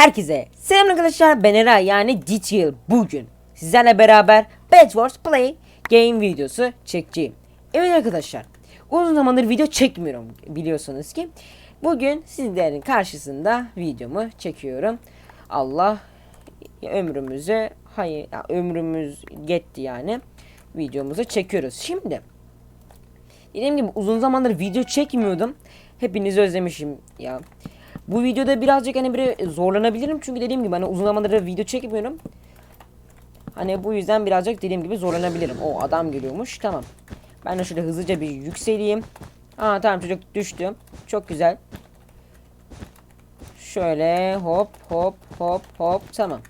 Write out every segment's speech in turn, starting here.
Herkese selam arkadaşlar ben Eray yani Detail bugün sizlerle beraber Bed Wars Play game videosu çekeceğim. Evet arkadaşlar uzun zamandır video çekmiyorum biliyorsunuz ki. Bugün sizlerin karşısında videomu çekiyorum. Allah ömrümüzü hayır ömrümüz yetti yani videomuzu çekiyoruz. Şimdi dediğim gibi uzun zamandır video çekmiyordum. Hepinizi özlemişim ya. Bu videoda birazcık hani bir zorlanabilirim çünkü dediğim gibi hani uzun zamandır video çekmiyorum. Hani bu yüzden birazcık dediğim gibi zorlanabilirim. O adam geliyormuş. Tamam. Ben de şöyle hızlıca bir yükseleyim. Aa tamam çocuk düştü. Çok güzel. Şöyle hop hop hop hop tamam.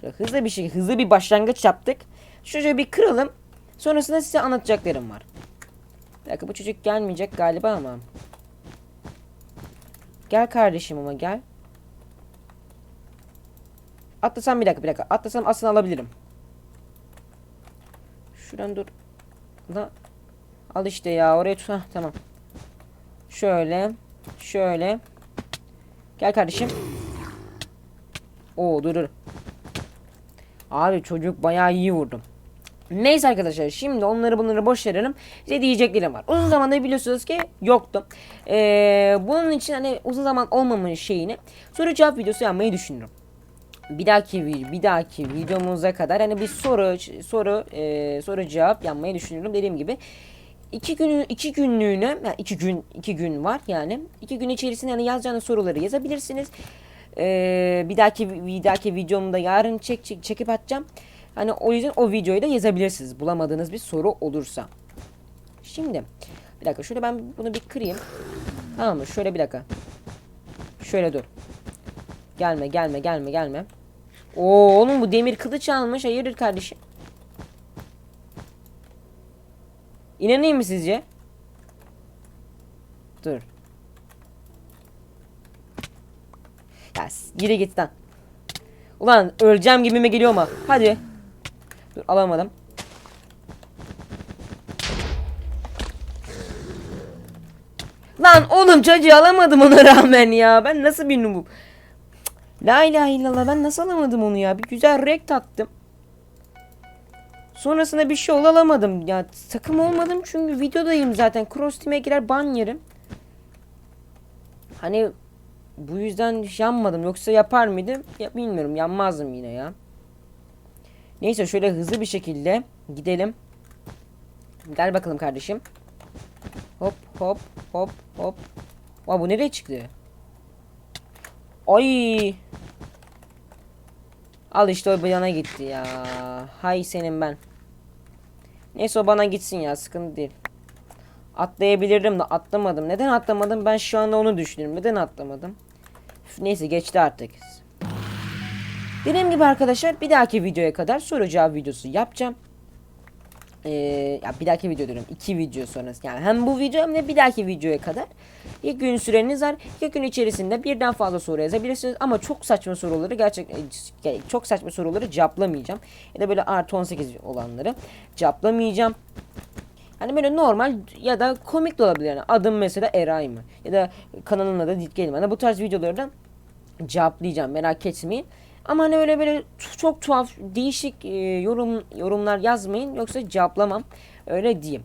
Şöyle hızlı bir şey hızlı bir başlangıç yaptık. Şöyle bir kıralım. Sonrasında size anlatacaklarım var. Bir dakika bu çocuk gelmeyecek galiba ama. Gel kardeşim ama gel. Atlasam bir dakika bir dakika. Atlasam aslında alabilirim. Şuradan dur. La. Al işte ya oraya tut. Tamam. Şöyle. Şöyle. Gel kardeşim. Oo dur dur. Abi çocuk bayağı iyi vurdum. Neyse arkadaşlar şimdi onları bunları boş verelim. Size diyeceklerim var. Uzun zamandır biliyorsunuz ki yoktum. Ee, bunun için hani uzun zaman olmamış şeyini soru cevap videosu yapmayı düşünüyorum. Bir dahaki vi- bir dahaki videomuza kadar hani bir soru soru e, soru cevap yapmayı düşünüyorum dediğim gibi. iki gün iki günlüğüne yani iki gün iki gün var yani iki gün içerisinde yani yazacağınız soruları yazabilirsiniz. Ee, bir dahaki bir dahaki videomda yarın çek, çek çekip atacağım. Hani o yüzden o videoyu da yazabilirsiniz. Bulamadığınız bir soru olursa. Şimdi bir dakika şöyle ben bunu bir kırayım. Tamam mı? Şöyle bir dakika. Şöyle dur. Gelme gelme gelme gelme. Oo oğlum bu demir kılıç almış. Hayırdır kardeşim? İnanayım mı sizce? Dur. Ya yürü git lan. Ulan öleceğim gibime geliyor ama. Hadi. Dur alamadım. Lan oğlum çocuğu alamadım ona rağmen ya. Ben nasıl bir noobum? La ilahe illallah ben nasıl alamadım onu ya? Bir güzel rekt attım. Sonrasında bir şey ol. Ya takım olmadım çünkü videodayım zaten. Cross team'e girer ban yerim. Hani bu yüzden yanmadım. Yoksa yapar mıydım? Ya bilmiyorum. Yanmazdım yine ya. Neyse şöyle hızlı bir şekilde gidelim. Gel bakalım kardeşim. Hop hop hop hop. Aa, bu nereye çıktı? Ay. Al işte o bana gitti ya. Hay senin ben. Neyse o bana gitsin ya sıkıntı değil. Atlayabilirdim de atlamadım. Neden atlamadım? Ben şu anda onu düşünüyorum. Neden atlamadım? Neyse geçti artık. Dediğim gibi arkadaşlar bir dahaki videoya kadar soru cevap videosu yapacağım. Ee, ya bir dahaki video diyorum. iki video sonrası. Yani hem bu video hem de bir dahaki videoya kadar. İlk gün süreniz var. İlk gün içerisinde birden fazla soru yazabilirsiniz. Ama çok saçma soruları gerçek e, çok saçma soruları cevaplamayacağım. Ya da böyle artı 18 olanları cevaplamayacağım. Hani böyle normal ya da komik de olabilir. Yani adım mesela Eray mı? Ya da kanalın adı Ditgelim. Hani bu tarz videoları da cevaplayacağım merak etmeyin. Ama hani öyle böyle çok tuhaf değişik e, yorum yorumlar yazmayın yoksa cevaplamam. Öyle diyeyim.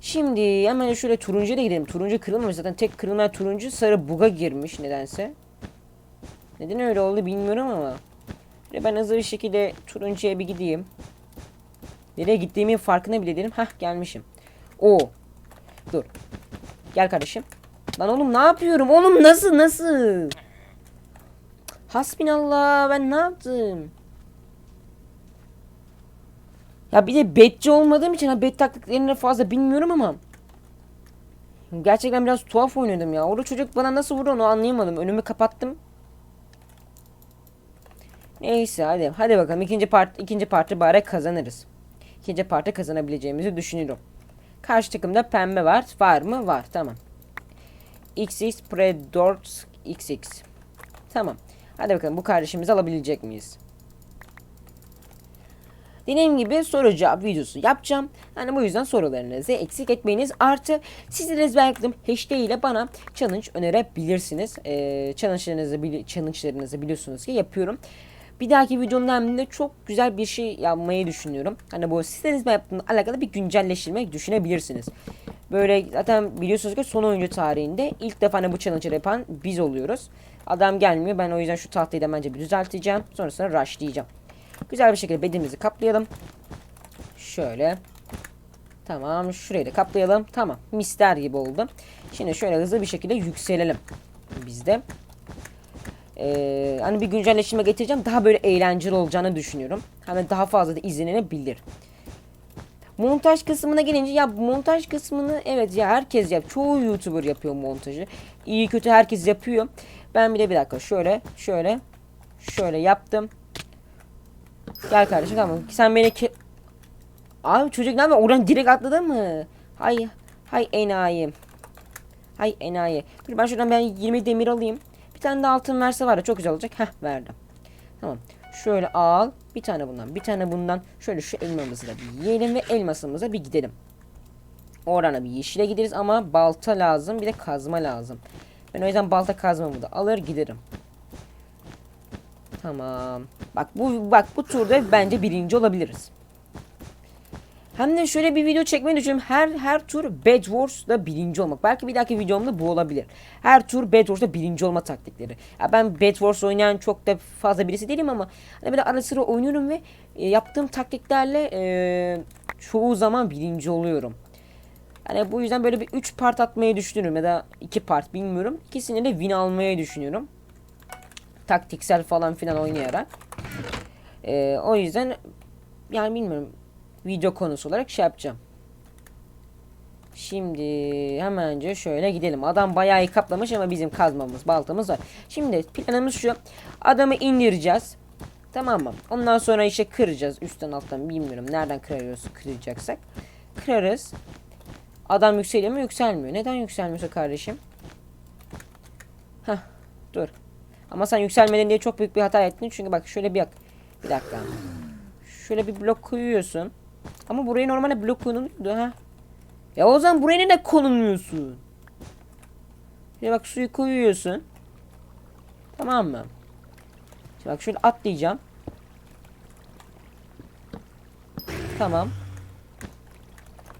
Şimdi hemen şöyle turuncuya da gidelim. Turuncu kırılmamış zaten tek kırılmayan turuncu sarı buga girmiş nedense. Neden öyle oldu bilmiyorum ama. Ben hızlı bir şekilde turuncuya bir gideyim. Nereye gittiğimin farkına bile değilim. Hah gelmişim. Oo. Dur. Gel kardeşim. Lan oğlum ne yapıyorum? Oğlum nasıl nasıl? Hasbinallah ben ne yaptım? Ya bir de betçi olmadığım için bet taktiklerini fazla bilmiyorum ama Gerçekten biraz tuhaf oynadım ya. Orada çocuk bana nasıl vurdu onu anlayamadım. Önümü kapattım. Neyse hadi. Hadi bakalım ikinci part ikinci partı bari kazanırız. İkinci partı kazanabileceğimizi düşünüyorum. Karşı takımda pembe var. Var mı? Var. Tamam. XX Predators XX. Tamam. Hadi bakalım bu kardeşimizi alabilecek miyiz? Dediğim gibi soru cevap videosu yapacağım. Hani bu yüzden sorularınızı eksik etmeyiniz. Artı sizlere belki hashtag ile bana challenge önerebilirsiniz. Ee, challenge'larınızı, bili- challenge'larınızı biliyorsunuz ki yapıyorum. Bir dahaki videonun devamında çok güzel bir şey yapmayı düşünüyorum. Hani bu sitenizme yaptığımla alakalı bir güncelleştirme düşünebilirsiniz. Böyle zaten biliyorsunuz ki son oyuncu tarihinde ilk defa hani bu challenge'ı yapan biz oluyoruz. Adam gelmiyor. Ben o yüzden şu tahtayı da bence bir düzelteceğim. Sonrasında rushlayacağım. Güzel bir şekilde bedimizi kaplayalım. Şöyle. Tamam. Şurayı da kaplayalım. Tamam. Mister gibi oldu. Şimdi şöyle hızlı bir şekilde yükselelim. Biz de. Ee, hani bir güncelleştirme getireceğim. Daha böyle eğlenceli olacağını düşünüyorum. Hani daha fazla da izlenebilir. Montaj kısmına gelince ya montaj kısmını evet ya herkes yap. Çoğu YouTuber yapıyor montajı. İyi kötü herkes yapıyor. Ben bir de bir dakika şöyle şöyle şöyle yaptım. Gel kardeşim tamam. Sen beni ke Abi çocuk ne yapıyor? Oradan direkt atladı mı? Hay hay enayi. Hay enayi. Dur ben şuradan ben 20 demir alayım. Bir tane de altın verse var ya çok güzel olacak. Heh verdim. Tamam. Şöyle al. Bir tane bundan. Bir tane bundan. Şöyle şu elmamızı da bir yiyelim ve elmasımıza bir gidelim. Orana bir yeşile gideriz ama balta lazım. Bir de kazma lazım. Ben o yüzden balta kazmamı da alır giderim. Tamam. Bak bu bak bu turda bence birinci olabiliriz. Hem de şöyle bir video çekmeyi düşünüyorum. Her her tur Bed Wars'da birinci olmak. Belki bir dahaki videomda bu olabilir. Her tur Bed Wars'da birinci olma taktikleri. Ya ben Bed Wars oynayan çok da fazla birisi değilim ama hani böyle ara sıra oynuyorum ve e, yaptığım taktiklerle e, çoğu zaman birinci oluyorum. Hani bu yüzden böyle bir 3 part atmayı düşünüyorum ya da 2 part bilmiyorum. İkisini de win almayı düşünüyorum. Taktiksel falan filan oynayarak. E, o yüzden yani bilmiyorum video konusu olarak şey yapacağım. Şimdi hemenci şöyle gidelim. Adam bayağı kaplamış ama bizim kazmamız, baltamız var. Şimdi planımız şu. Adamı indireceğiz. Tamam mı? Ondan sonra işte kıracağız. Üstten alttan bilmiyorum. Nereden kırıyoruz kıracaksak. Kırarız. Adam yükseliyor mu? Yükselmiyor. Neden yükselmiyorsa kardeşim? Hah. Dur. Ama sen yükselmeden diye çok büyük bir hata ettin. Çünkü bak şöyle bir bir dakika. Şöyle bir blok koyuyorsun. Ama buraya normalde blok konuluyordu ha. Ya o zaman buraya ne konulmuyorsun? Şimdi bak suyu koyuyorsun. Tamam mı? Şimdi bak şöyle atlayacağım. Tamam.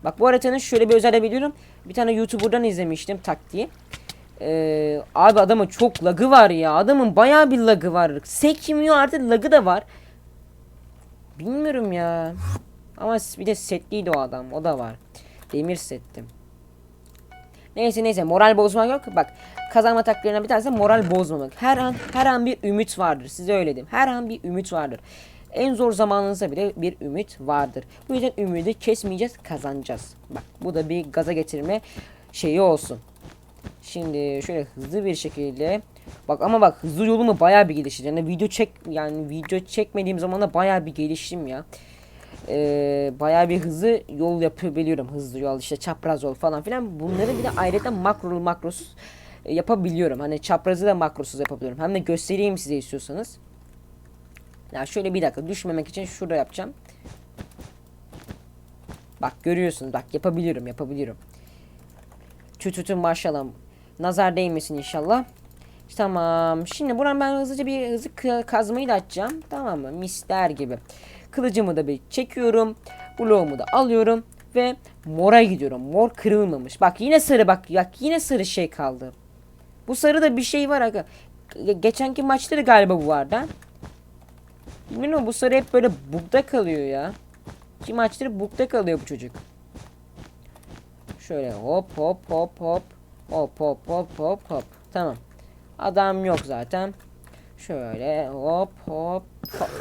Bak bu haritanın şöyle bir özelliği biliyorum. Bir tane YouTuber'dan izlemiştim taktiği. Ee, abi adamın çok lagı var ya. Adamın bayağı bir lagı var. Sekmiyor artık lagı da var. Bilmiyorum ya. Ama bir de setliydi o adam. O da var. Demir settim. Neyse neyse moral bozmak yok. Bak kazanma taktiklerine bir tanesi moral bozmamak. Her an her an bir ümit vardır. Size öyle diyeyim. Her an bir ümit vardır. En zor zamanınızda bile bir ümit vardır. Bu yüzden ümidi kesmeyeceğiz, kazanacağız. Bak bu da bir gaza getirme şeyi olsun. Şimdi şöyle hızlı bir şekilde Bak ama bak hızlı yolumu bayağı bir geliştirdim. Yani video çek yani video çekmediğim zaman da bayağı bir geliştim ya. Ee, bayağı bir hızlı yol yapabiliyorum. Hızlı yol işte çapraz yol falan filan. Bunları bir de ayrıca makro makrosuz e, yapabiliyorum. Hani çaprazı da makrosuz yapabiliyorum. Hem de göstereyim size istiyorsanız. Ya şöyle bir dakika düşmemek için şurada yapacağım. Bak görüyorsunuz bak yapabiliyorum yapabiliyorum. Tütütün maşallah. Nazar değmesin inşallah. Tamam. Şimdi buradan ben hızlıca bir hızlı kazmayı da açacağım. Tamam mı? Mister gibi. Kılıcımı da bir çekiyorum. Bloğumu da alıyorum. Ve mora gidiyorum. Mor kırılmamış. Bak yine sarı bak. Bak yine sarı şey kaldı. Bu sarıda bir şey var Geçenki maçta da galiba bu vardı. Bilmiyorum bu sarı hep böyle bukta kalıyor ya. İki maçtır bukta kalıyor bu çocuk. Şöyle hop hop hop hop. Hop hop hop hop hop. Tamam. Adam yok zaten. Şöyle hop hop hop.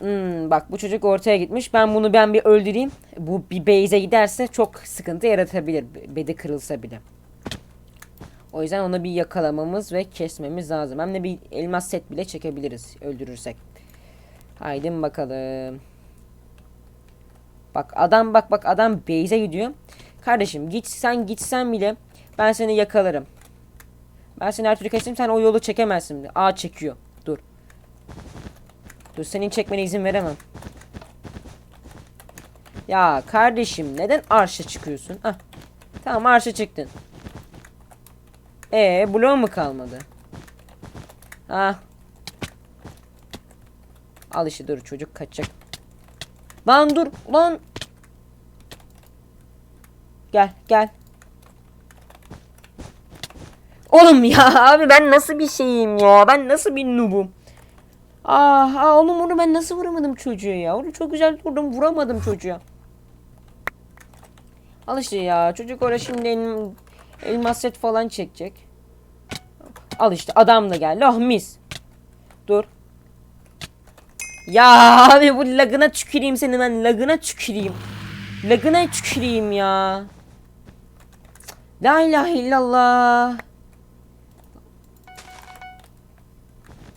Hmm, bak bu çocuk ortaya gitmiş. Ben bunu ben bir öldüreyim. Bu bir base'e giderse çok sıkıntı yaratabilir. Bedi kırılsa bile. O yüzden onu bir yakalamamız ve kesmemiz lazım. Hem de bir elmas set bile çekebiliriz öldürürsek. Haydi bakalım. Bak adam bak bak adam base'e gidiyor. Kardeşim git sen gitsen bile ben seni yakalarım. Ben seni her türlü kestim sen o yolu çekemezsin. Aa çekiyor. Dur. Dur senin çekmene izin veremem. Ya kardeşim neden arşa çıkıyorsun? Ah. Tamam arşa çıktın. Ee bloğun mu kalmadı? Ah. Al işte dur çocuk kaçacak. Lan dur lan. Gel gel. Oğlum ya abi ben nasıl bir şeyim ya? Ben nasıl bir noobum? Ah, ah oğlum onu ben nasıl vuramadım çocuğa ya? Onu çok güzel vurdum vuramadım çocuğa. Al işte ya çocuk oraya şimdi elmas set falan çekecek. Al işte adam da geldi. Oh mis. Dur. Ya abi bu lagına tüküreyim seni ben lagına tüküreyim. Lagına tüküreyim ya. La ilahe illallah.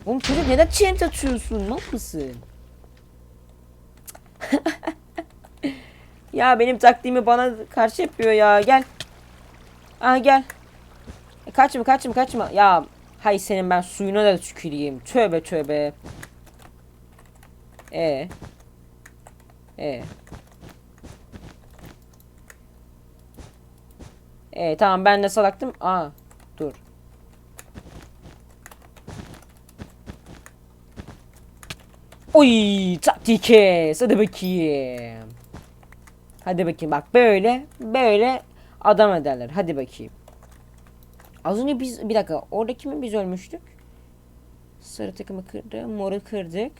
Oğlum çocuk neden çent atıyorsun? Mal mısın? ya benim taktiğimi bana karşı yapıyor ya. Gel. Ah gel. E, kaçma kaçma kaçma. Ya hay senin ben suyuna da tüküreyim. Tövbe tövbe. E. E. E tamam ben de salaktım. Aa dur. Oy taktike. Hadi bakayım. Hadi bakayım bak böyle böyle adam ederler. Hadi bakayım. Az önce biz bir dakika orada kimi biz ölmüştük? Sarı takımı kırdı. Moru kırdık.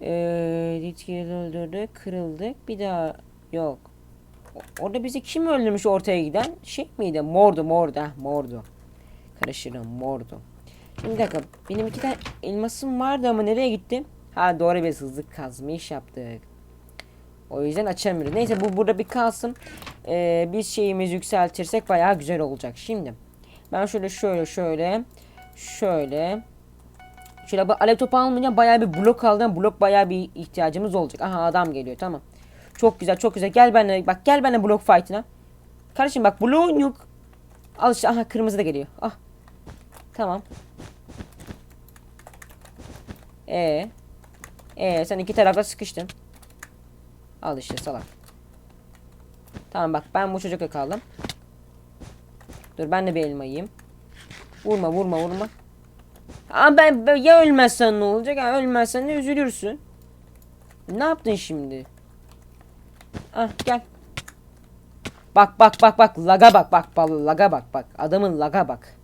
Ee, Litki'yi öldürdük. Kırıldık. Bir daha yok. Orada bizi kim öldürmüş ortaya giden? Şey miydi? Mordu mordu. Heh, mordu. Karıştırdım mordu. Şimdi bir dakika. Benim iki tane elmasım vardı ama nereye gitti? Ha doğru biz hızlı kazma iş yaptık. O yüzden açamıyoruz. Neyse bu burada bir kalsın. Ee, biz şeyimizi yükseltirsek bayağı güzel olacak. Şimdi ben şöyle şöyle şöyle şöyle şöyle bu alev topu almayınca bayağı bir blok aldım. Blok bayağı bir ihtiyacımız olacak. Aha adam geliyor tamam. Çok güzel çok güzel. Gel benimle bak gel benimle blok fight'ına. Kardeşim bak bloğun yok. Al işte aha kırmızı da geliyor. Ah. Tamam. Ee. Ee sen iki tarafta sıkıştın. Al işte salak. Tamam bak ben bu çocukla kaldım. Dur ben de bir elma yiyeyim. Vurma vurma vurma. Aa ben, ya ölmezsen ne olacak? Ya ölmezsen de üzülürsün. Ne yaptın şimdi? Ah gel. Bak bak bak bak laga bak bak bak laga bak bak adamın laga bak.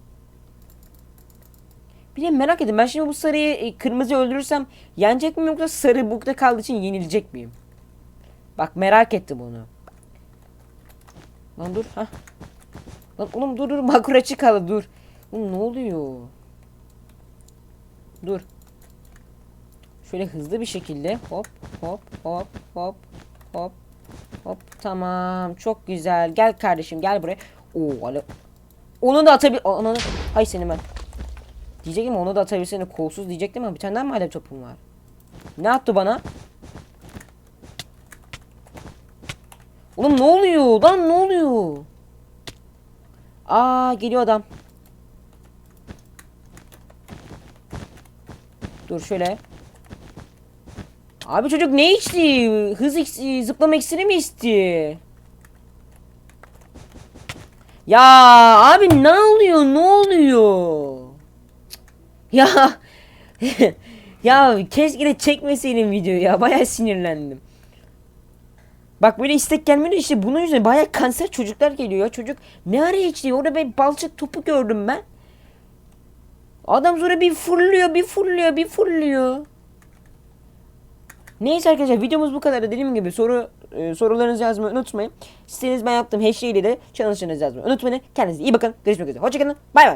Bir de merak ettim ben şimdi bu sarıyı e, kırmızı öldürürsem yenecek miyim yoksa sarı bukta kaldığı için yenilecek miyim? Bak merak ettim onu. Lan dur ha. Lan oğlum dur dur makro çıkalı dur. Oğlum ne oluyor? Dur. Şöyle hızlı bir şekilde hop hop hop hop hop hop tamam çok güzel gel kardeşim gel buraya. Oo alo. Onu da atabil... Onu da... Hay seni ben. Diyecektim onu da atabilsene kolsuz diyecektim ama bir tane daha mı alev topum var? Ne attı bana? Oğlum ne oluyor? Lan ne oluyor? Aa geliyor adam. Dur şöyle. Abi çocuk ne içti? Hız iks- zıplama iksiri mi içti? Ya abi ne oluyor? Ne oluyor? Ya ya keşke de çekmeseydim videoyu ya. Bayağı sinirlendim. Bak böyle istek gelmedi işte bunun yüzünden bayağı kanser çocuklar geliyor ya. Çocuk ne ara içti? Orada ben balçık topu gördüm ben. Adam sonra bir fırlıyor, bir fırlıyor, bir fırlıyor. Neyse arkadaşlar videomuz bu kadar. Dediğim gibi soru e, sorularınızı yazmayı unutmayın. İsterseniz ben yaptığım her şeyle de challenge'larınızı yazmayı unutmayın. Kendinize iyi bakın. Görüşmek üzere. Hoşçakalın. Bay bay.